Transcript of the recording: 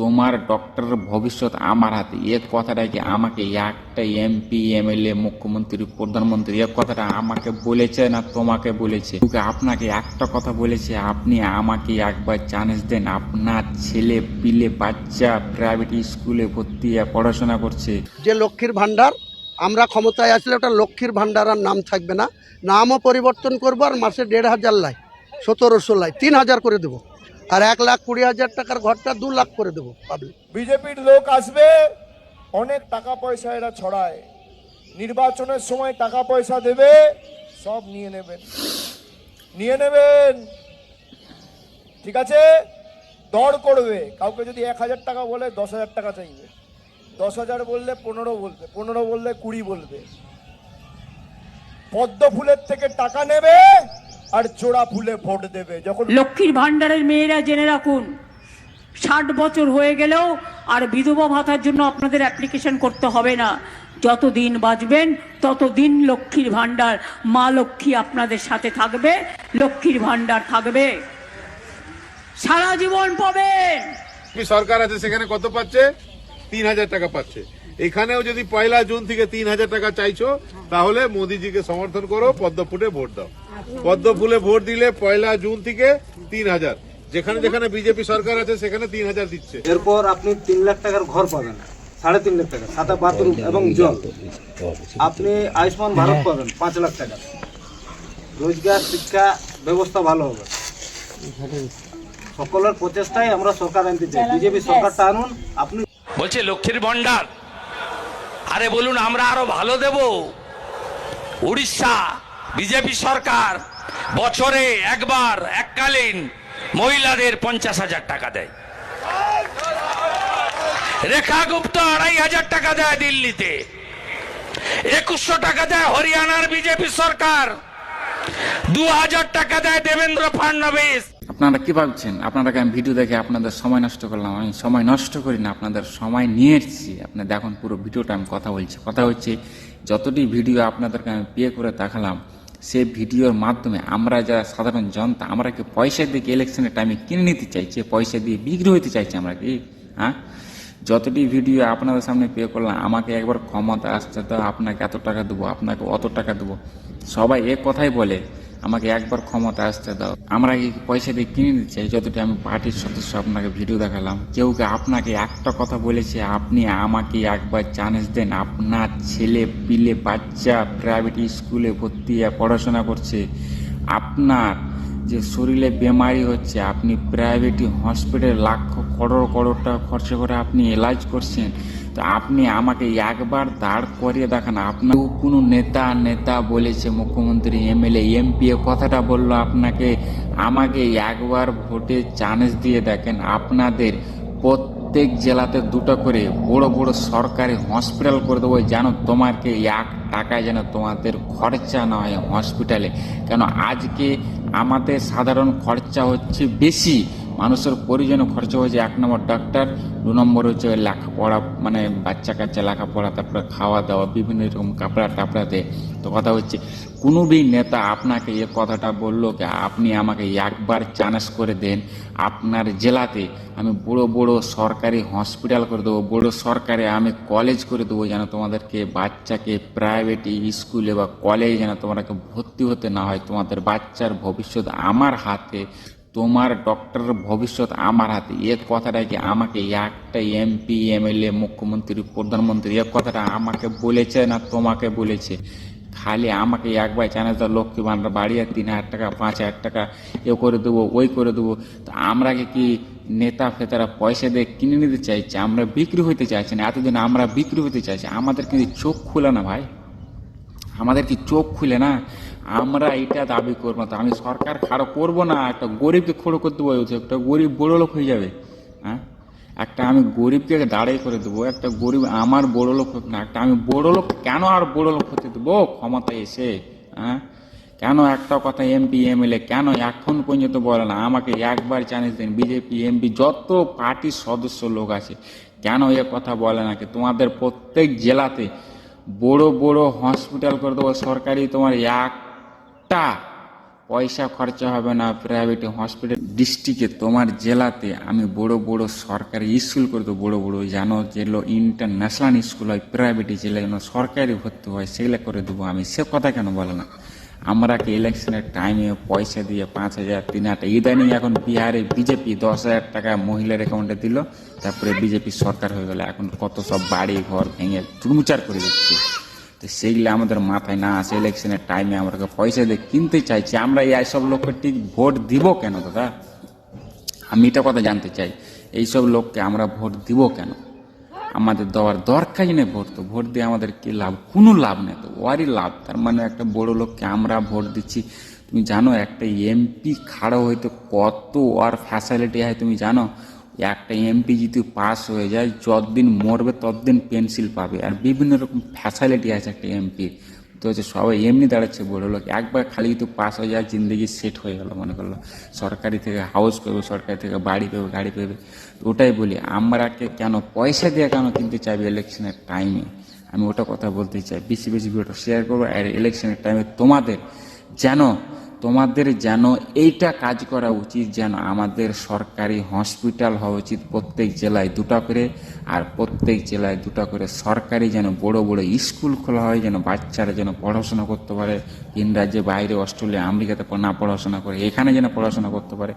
তোমার ডক্টরের ভবিষ্যৎ আমার হাতে। এ কথাটা কি আমাকে একটা এমপি এমএলএ মুখ্যমন্ত্রী, প্রধানমন্ত্রী, এ কথাটা আমাকে বলেছে না তোমাকে বলেছে? আপনাকে একটা কথা বলেছে, আপনি আমাকে একবার চান্স দেন। আপনার ছেলে পিলে বাচ্চা প্রাইভেট স্কুলে ভর্তি পড়াশোনা করছে। যে লক্ষ্মীর ভাণ্ডার, আমরা ক্ষমতায় আসলে ওটা লক্ষ্মীর ভাণ্ডার আর নাম থাকবে না। নামও পরিবর্তন করব আর মাসে দেড় হাজার লাই, সতেরোশো লাই, তিন হাজার করে দেবো। আর এক লাখ কুড়ি হাজার টাকার ঘরটা দু লাখ করে দেবো পাবলিক বিজেপির লোক আসবে, অনেক টাকা পয়সা এরা ছড়ায়। নির্বাচনের সময় টাকা পয়সা দেবে, সব নিয়ে নেবেন। নিয়ে নেবেন। ঠিক আছে? দর করবে। কাউকে যদি এক হাজার টাকা বলে, দশ হাজার টাকা চাইবে। দশ হাজার বললে পনেরো বলবে, পনেরো বললে কুড়ি বলবে। পদ্ম ফুলের থেকে টাকা নেবে আর জোড়া ফুলে ভোট দেবে। যখন লক্ষ্মীর ভাণ্ডারের মেয়েরা জেনে রাখুন ষাট বছর হয়ে গেলেও আর বিধবা ভাতার জন্য আপনাদের অ্যাপ্লিকেশন করতে হবে না। যত দিন বাঁচবেন তত দিন লক্ষ্মীর ভাণ্ডার মা লক্ষ্মী আপনাদের সাথে থাকবে লক্ষ্মীর ভাণ্ডার থাকবে। সারা জীবন পাবেন। বিজেপি সরকার আছে সেখানে কত পাচ্ছে? তিন হাজার টাকা পাচ্ছে। এখানেও যদি পয়লা জুন থেকে তিন হাজার টাকা চাইছো তাহলে মোদিজিকে সমর্থন করো পদ্ম ফুটে ভোট দাও। পদ্ম ফুলে ভোট দিলে পয়লা জুন থেকে তিন হাজার। যেখানে যেখানে বিজেপি সরকার আছে সেখানে তিন হাজার দিচ্ছে। এরপর আপনি তিন লাখ টাকার ঘর পাবেন সাড়ে তিন লাখ টাকা সাদা বাথরুম এবং জল। আপনি আয়ুষ্মান ভারত পাবেন পাঁচ লাখ টাকা। রোজগার শিক্ষা ব্যবস্থা ভালো হবে। সকলের প্রচেষ্টায় আমরা সরকার আনতে চাই। বিজেপি সরকারটা আনুন আপনি বলছে লক্ষ্মীর ভান্ডার আরে বলুন আমরা আরও ভালো দেব। উড়িষ্যা বিজেপি সরকার বছরে একবার এককালীন মহিলাদের পঞ্চাশ হাজার টাকা দেয়। রেখা গুপ্ত আড়াই হাজার টাকা দেয় দিল্লিতে। একুশশো টাকা দেয় হরিয়ানার বিজেপি সরকার। দু হাজার টাকা দেয় দেবেন্দ্র ফাডনবিস। আপনারা কি ভাবছেন? আপনারাকে আমি ভিডিও দেখে আপনাদের সময় নষ্ট করলাম। আমি সময় নষ্ট করি না, আপনাদের সময় নিয়ে এসেছি। আপনি দেখুন পুরো ভিডিওটা, আমি কথা বলছি। কথা হচ্ছে, যতটি ভিডিও আপনাদেরকে আমি পে করে দেখালাম সে ভিডিওর মাধ্যমে আমরা যারা সাধারণ জনতা, আমরা কি পয়সা দিয়ে ইলেকশনের টাইমে কিনে নিতে চাইছি? পয়সা দিয়ে বিক্রি হইতে চাইছি আমরা কি? হ্যাঁ? যতটি ভিডিও আপনাদের সামনে পে করলাম, আমাকে একবার ক্ষমতা আসতে তো আপনাকে এত টাকা দেবো, আপনাকে অত টাকা দেবো। সবাই এ কথাই বলে আমাকে একবার ক্ষমতা আসতে দাও। আমরা পয়সা দিয়ে কিনে নিতে চাই? যতটি আমি পার্টির সদস্য আপনাকে ভিডিও দেখালাম। কেউ কি আপনাকে একটা কথা বলেছে? আপনি আমাকে একবার চান্স দেন। আপনার ছেলে, পিলে, বাচ্চা প্রাইভেট স্কুলে ভর্তি পড়াশোনা করছে। আপনার যে শরীরে বেমারি হচ্ছে, আপনি প্রাইভেট হসপিটালে লাখ করোড় করোড় টাকা খরচ করে আপনি এলাজ করছেন। তো আপনি আমাকে একবার দাঁড় করিয়ে দেখান আপনার কোনো নেতা নেতা বলেছে, মুখ্যমন্ত্রী, এমএলএ, এমপি কথাটা বলল আপনাকে, আমাকে একবার ভোটে চান্স দিয়ে দেখেন, আপনাদের প্রত্যেক জেলাতে দুটো করে বড় বড় সরকারি হসপিটাল করে দেবো, যেন তোমাকে এক টাকায় যেন তোমাদের খরচা না হয় হসপিটালে কেন, আজকে আমাদের সাধারণ খরচা হচ্ছে বেশি মানুষের প্রয়োজনে খরচা হয়েছে এক নম্বর ডাক্তার দু নম্বর হচ্ছে লেখাপড়া মানে বাচ্চা কাচ্চা লেখাপড়া, তারপরে খাওয়া দাওয়া, বিভিন্ন রকম কাপড়া টাপড়াতে তো কথা হচ্ছে, কোনো বি নেতা আপনাকে এ কথাটা বলল কি আপনি আমাকে একবার চান্স করে দেন, আপনার জেলাতে আমি বড় বড় সরকারি হসপিটাল করে দেবো, বড় সরকারি আমি কলেজ করে দেবো, যেন তোমাদেরকে বাচ্চাকে প্রাইভেট স্কুলে বা কলেজে যেন তোমাকে ভর্তি হতে না হয়। তোমাদের বাচ্চার ভবিষ্যৎ আমার হাতে তোমার ডক্টরের ভবিষ্যৎ আমার হাতে। এ কথাটা কি আমাকে একটা এমপি এমএলএ মুখ্যমন্ত্রী, প্রধানমন্ত্রী, এ কথাটা আমাকে বলেছে না তোমাকে বলেছে? খালি আমাকে একবার চ্যানেল তো লক্ষ্মী ভান্ডার বাড়িয়ে তিন হাজার টাকা, পাঁচ হাজার টাকা, এ করে দেবো, ওই করে দেবো। তো আমরা কি নেতা ফেতারা পয়সা দিয়ে কিনে নিতে চাইছি? আমরা বিক্রি হইতে চাইছি না, এতদিন আমরা বিক্রি হতে চাইছি। আমাদের কিন্তু চোখ খোলা না ভাই। আমাদের কি চোখ খুলে না? আমরা এটা দাবি করব তো আমি সরকার খাড়ো করব না। একটা গরিবকে খড়ো করতে বলছি একটা গরিব বড় লোক হয়ে যাবে হ্যাঁ? একটা আমি গরিবকে দাঁড়িয়ে করে দেবো, একটা গরিব আমার বড় লোক হোক না, একটা আমি বড় লোক, কেন আর বড় লোক হতে দেবো? ক্ষমতা এসে হ্যাঁ? কেন একটা কথা এমপি, এমএলএ, কেন এখন পর্যন্ত বলে না? আমাকে একবার চান্স দিন, বিজেপি, এমপি, যত পার্টির সদস্য লোক আছে, কেন এ কথা বলে না? কি তোমাদের প্রত্যেক জেলাতে বড় বড় হসপিটাল করে দেবো সরকারি, তোমার একটা পয়সা খরচা হবে না প্রাইভেট হসপিটাল ডিস্ট্রিক্টে তোমার জেলাতে আমি বড় বড় সরকারি স্কুল করে দেবো, বড় বড়, জানো যেগুলো ইন্টারন্যাশনাল স্কুল হয় প্রাইভেট জেলায় যেন সরকারি ভর্তি হয়, সেগুলো করে দেবো আমি। সে কথা কেন বলে না? আমরা কি ইলেকশনের টাইমে পয়সা দিয়ে পাঁচ হাজার, তিন হাজার, ইদানিং এখন বিহারে বিজেপি দশ হাজার টাকা মহিলার অ্যাকাউন্টে দিল, তারপরে বিজেপি সরকার হয়ে গেল, এখন কত সব বাড়ি ঘর ভেঙে চুরমুচার করে দিচ্ছে। তো সেইগুলো আমাদের মাথায় না আসে ইলেকশনের টাইমে আমরা পয়সা দিয়ে কিনতে চাইছি? আমরা এই সব লোককে ঠিক ভোট দিব কেন, দাদা? আমি এটা কথা জানতে চাই এইসব লোককে আমরা ভোট দিব কেন? আমাদের দেওয়ার দরকারই নেই ভোট, তো ভোট দিয়ে আমাদের কি লাভ? কোনো লাভ নেই তো, ওয়ারই লাভ। তার মানে একটা বড় লোককে আমরা ভোট দিচ্ছি। তুমি জানো, একটা এমপি খাড়ো হইতে কত আর ফ্যাসিলিটি হয়, তুমি জানো? একটা এমপি যদি পাস হয়ে যায়, যতদিন মরবে ততদিন পেন্সিল পাবে। আর বিভিন্ন রকম ফ্যাসিলিটি আছে একটা এমপি তো হচ্ছে সবাই এমনি দাঁড়াচ্ছে বড় লোক, একবার খালি তো পাস হয়ে যায় জিন্দগি সেট হয়ে গেল, মনে করল। সরকারি থেকে হাউস পেবে সরকারি থেকে বাড়ি পেবে, গাড়ি পেবে। ওটাই বলি আমরাকে কেন পয়সা দিয়ে কেন কিনতে চাইবে ইলেকশনের টাইমে আমি ওটা কথা বলতে চাই, বেশি বেশি ভিডিওটা শেয়ার করব, আর ইলেকশনের টাইমে তোমাদের যেন তোমাদের যেন এইটা কাজ করা উচিত যেন আমাদের সরকারি হসপিটাল হওয়া উচিত প্রত্যেক জেলায় দুটো করে, আর প্রত্যেক জেলায় দুটো করে সরকারি যেন বড় বড় স্কুল খোলা হয়, যেন বাচ্চারা যেন পড়াশোনা করতে পারে ভিন রাজ্যে বাইরে, অস্ট্রেলিয়া, আমেরিকাতে না পড়াশোনা করে, এখানে যেন পড়াশোনা করতে পারে।